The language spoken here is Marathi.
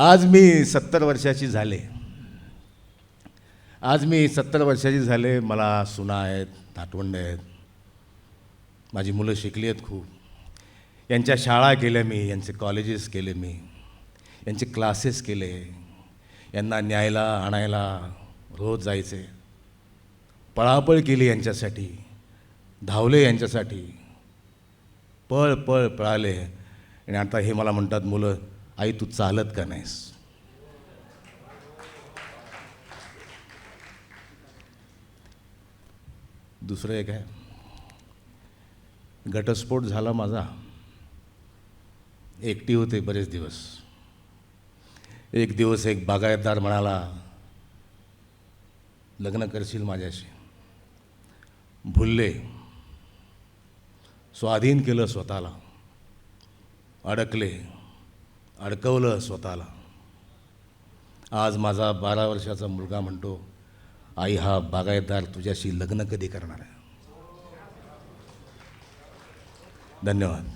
आज मी सत्तर वर्षाची झाले. आज मी सत्तर वर्षाची झाले. मला सुना आहेत नातवंड आहेत. माझी मुलं शिकली आहेत खूप. यांच्या शाळा केल्या मी यांचे कॉलेजेस केले मी. यांचे क्लासेस केले. यांना न्यायला आणायला रोज जायचे. पळापळ केली यांच्यासाठी. धावले यांच्यासाठी. पळ पळ पळाले. आणि आता हे मला म्हणतात मुलं आई तू चालत का नाहीस? दुसरं एक आहे. घटस्फोट झाला माझा. एकटी होते बरेच दिवस. एक दिवस एक बागायतदार म्हणाला लग्न करशील माझ्याशी. भुलले. स्वाधीन केलं स्वतःला. अडकले. अडकवलं स्वतःला. आज माझा बारा वर्षाचा मुलगा म्हणतो आई हा बागायतदार तुझ्याशी लग्न कधी करणार आहे? धन्यवाद.